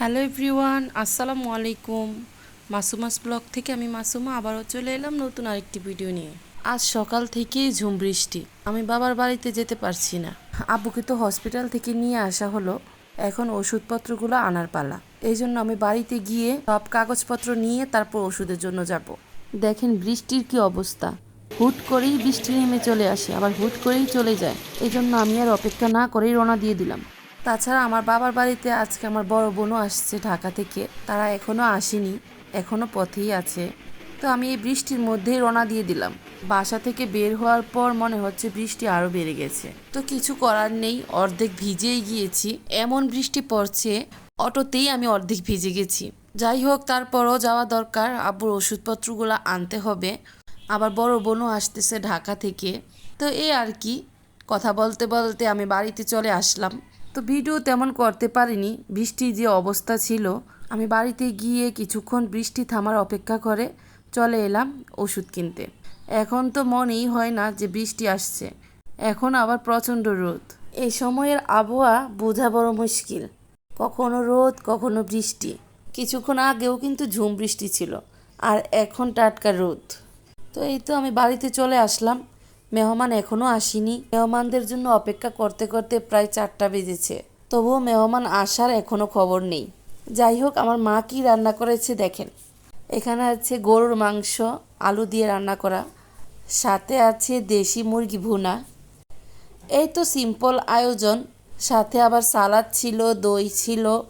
Hello everyone, আসসালামু আলাইকুম। মাসুমাস blog থেকে আমি মাসুমা আবারও চলে এলাম নতুন আরেকটি ভিডিও নিয়ে। আজ সকাল থেকেই ঝুম বৃষ্টি। আমি বাবার বাড়িতে যেতে পারছি না। আব্বুকে তো হসপিটাল থেকে নিয়ে আসা হলো। এখন ওষুধপত্রগুলো আনার পালা। এই জন্য আমি বাড়িতে গিয়ে সব কাগজপত্র নিয়ে তারপর ওষুধের জন্য যাব। দেখেন বৃষ্টির কি অবস্থা। হুট করেই বৃষ্টি নেমে চলে আসে, আবার হুট করেই চলে যায়। এই জন্য আমি আর অপেক্ষা না করেই রওনা দিয়ে দিলাম। তাছাড়া আমার বাবার বাড়িতে আজকে আমার বড় বোনও আসছে ঢাকা থেকে। তারা এখনও আসেনি এখনও পথেই আছে। তো আমি এই বৃষ্টির মধ্যেই রওনা দিয়ে দিলাম। বাসা থেকে বের হওয়ার পর মনে হচ্ছে বৃষ্টি আরও বেড়ে গেছে। তো কিছু করার নেই, অর্ধেক ভিজেই গিয়েছি। এমন বৃষ্টি পড়ছে, অটোতেই আমি অর্ধেক ভিজে গেছি। যাই হোক, তারপরও যাওয়া দরকার। আব্বুর ওষুধপত্রগুলো আনতে হবে। আবার বড় বোনও আসতেছে ঢাকা থেকে। তো এই আর কি, কথা বলতে বলতে আমি বাড়িতে চলে আসলাম। তো ভিডিও তেমন করতে পারিনি। বৃষ্টির যে অবস্থা ছিল, আমি বাড়িতে গিয়ে কিছুক্ষণ বৃষ্টি থামার অপেক্ষা করে চলে এলাম ওষুধ কিনতে। এখন তো মনেই হয় না যে বৃষ্টি আসছে। এখন আবার প্রচণ্ড রোদ। এই সময়ের আবহাওয়া বোঝা বড় মুশকিল। কখনো রোদ, কখনো বৃষ্টি। কিছুক্ষণ আগেও কিন্তু ঝুম বৃষ্টি ছিল, আর এখন টাটকা রোদ। তো এই তো আমি বাড়িতে চলে আসলাম। মেহমান এখনও আসেনি। মেহমানদের জন্য অপেক্ষা করতে করতে প্রায় চারটা বেজেছে। তবুও মেহমান আসার এখনও খবর নেই। যাই হোক, আমার মা কি রান্না করেছে দেখেন। এখানে আছে গরুর মাংস, আলু দিয়ে রান্না করা। সাথে আছে দেশি মুরগি ভুনা। এই তো সিম্পল আয়োজন। সাথে আবার সালাদ ছিল, দই ছিল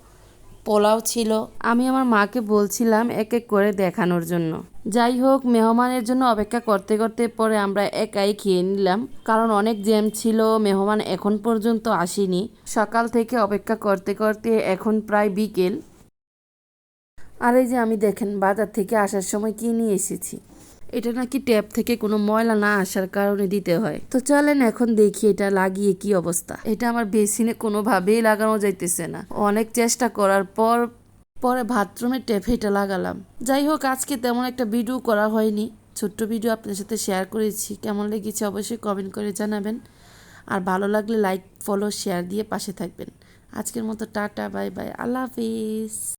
পোলাও ছিল। আমি আমার মাকে বলছিলাম এক এক করে দেখানোর জন্য। যাই হোক, মেহমানের জন্য অপেক্ষা করতে করতে পরে আমরা একাই খেয়ে নিলাম। কারণ অনেক জ্যাম ছিল, মেহমান এখন পর্যন্ত আসেনি। সকাল থেকে অপেক্ষা করতে করতে এখন প্রায় বিকেল। আর এই যে আমি দেখেন, বাজার থেকে আসার সময় কি নিয়ে এসেছি। এটা নাকি ট্যাপ থেকে কোনো ময়লা না আসার কারণে দিতে হয়। তো চলেন এখন দেখি এটা লাগিয়ে কি অবস্থা। এটা আমার বেসিনে কোনোভাবেই লাগানো যাইতেছে না। অনেক চেষ্টা করার পর পরে বাথরুমের ট্যাপে এটা লাগালাম। যাই হোক, আজকে তেমন একটা ভিডিও করা হয়নি। ছোট্ট ভিডিও আপনার সাথে শেয়ার করেছি। কেমন লেগেছে অবশ্যই কমেন্ট করে জানাবেন। আর ভালো লাগলে লাইক, ফলো, শেয়ার দিয়ে পাশে থাকবেন। আজকের মতো টাটা, বাই বাই। আল্লাহ হাফিজ।